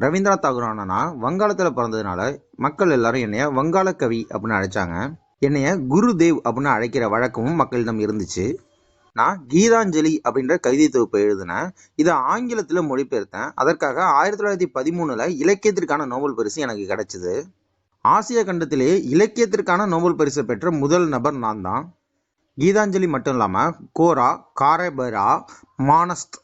ரவீந்திரநாத் தாகூர் ஆனா வங்காளத்தில் பிறந்ததுனால மக்கள் எல்லாரும் என்னைய வங்காள கவி அப்படின்னு அழைச்சாங்க. என்னைய குருதேவ் அப்படின்னு அழைக்கிற வழக்கமும் மக்களிடம் இருந்துச்சு. நான் கீதாஞ்சலி அப்படின்ற கவிதை தொகுப்பை எழுதினேன். இதை ஆங்கிலத்தில் மொழிபெயர்த்தேன். அதற்காக ஆயிரத்தி தொள்ளாயிரத்தி பதிமூணில் இலக்கியத்திற்கான நோபல் பரிசு எனக்கு கிடைச்சிது. ஆசிய கண்டத்திலேயே இலக்கியத்திற்கான நோபல் பரிசு பெற்ற முதல் நபர் நான் தான். கீதாஞ்சலி மட்டும் இல்லாமல் கோரா காரபரா மானஸ்த்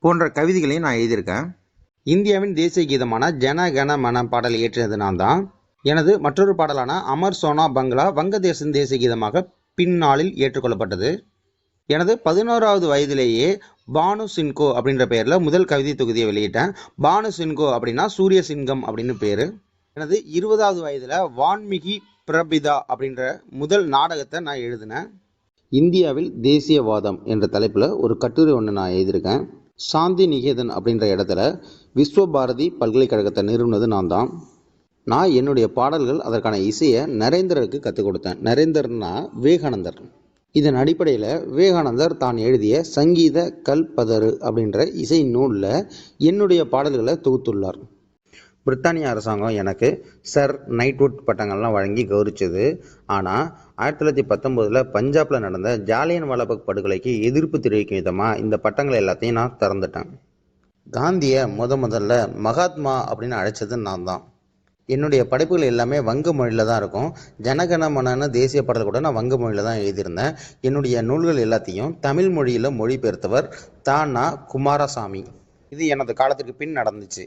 போன்ற கவிதைகளையும் நான் எழுதியிருக்கேன். இந்தியாவின் தேசிய கீதமான ஜன கன மன பாடல் இயற்றியது நான் தான் எனது மற்றொரு பாடலான அமர் சோனா பங்களா வங்கதேசத்தின் தேசிய கீதமாக பின்னாளில் ஏற்றுக்கொள்ளப்பட்டது. எனது பதினோராவது வயதிலேயே பானு சின்கோ அப்படின்ற பெயரில் முதல் கவிதை தொகுதியை வெளியிட்டேன். பானு சின்கோ அப்படின்னா சூரிய சிங்கம் அப்படின்னு பேர். எனது இருபதாவது வயதில் வான்மிகி பிரபிதா அப்படின்ற முதல் நாடகத்தை நான் எழுதினேன். இந்தியாவில் தேசியவாதம் என்ற தலைப்பில் ஒரு கட்டுரை ஒன்று நான் எழுதியிருக்கேன். சாந்தி நிகேதன் அப்படின்ற இடத்துல விஸ்வபாரதி பல்கலைக்கழகத்தை நிறுவனது நான் தான். நான் என்னுடைய பாடல்கள் அதற்கான இசையை நரேந்திரருக்கு கற்றுக் கொடுத்தேன். நரேந்தர்னா விவேகானந்தர். இதன் அடிப்படையில் விவேகானந்தர் தான் எழுதிய சங்கீத கல்பதரு அப்படின்ற இசை நூலில் என்னுடைய பாடல்களை தொகுத்துள்ளார். பிரித்தானிய அரசாங்கம் எனக்கு சர் நைட்வுட் பட்டங்கள்லாம் வழங்கி கௌரிச்சது ஆனால் ஆயிரத்தி தொள்ளாயிரத்தி பத்தொம்போதில் பஞ்சாபில் நடந்த ஜாலியன் வாலாபாக் படுகொலைக்கு எதிர்ப்பு தெரிவிக்கும் விதமாக இந்த பட்டங்கள் எல்லாத்தையும் நான் திறந்துட்டேன். காந்தியை முத முதல்ல மகாத்மா அப்படின்னு அழைச்சது நான் தான். என்னுடைய படைப்புகள் எல்லாமே வங்க மொழியில் தான் இருக்கும். ஜனகணமனன்னு தேசிய பாடல் கூட நான் வங்க மொழியில் தான் எழுதியிருந்தேன். என்னுடைய நூல்கள் எல்லாத்தையும் தமிழ் மொழியில் மொழிபெயர்த்தவர் தானா குமாரசாமி. இது எனது காலத்துக்கு பின் நடந்துச்சு.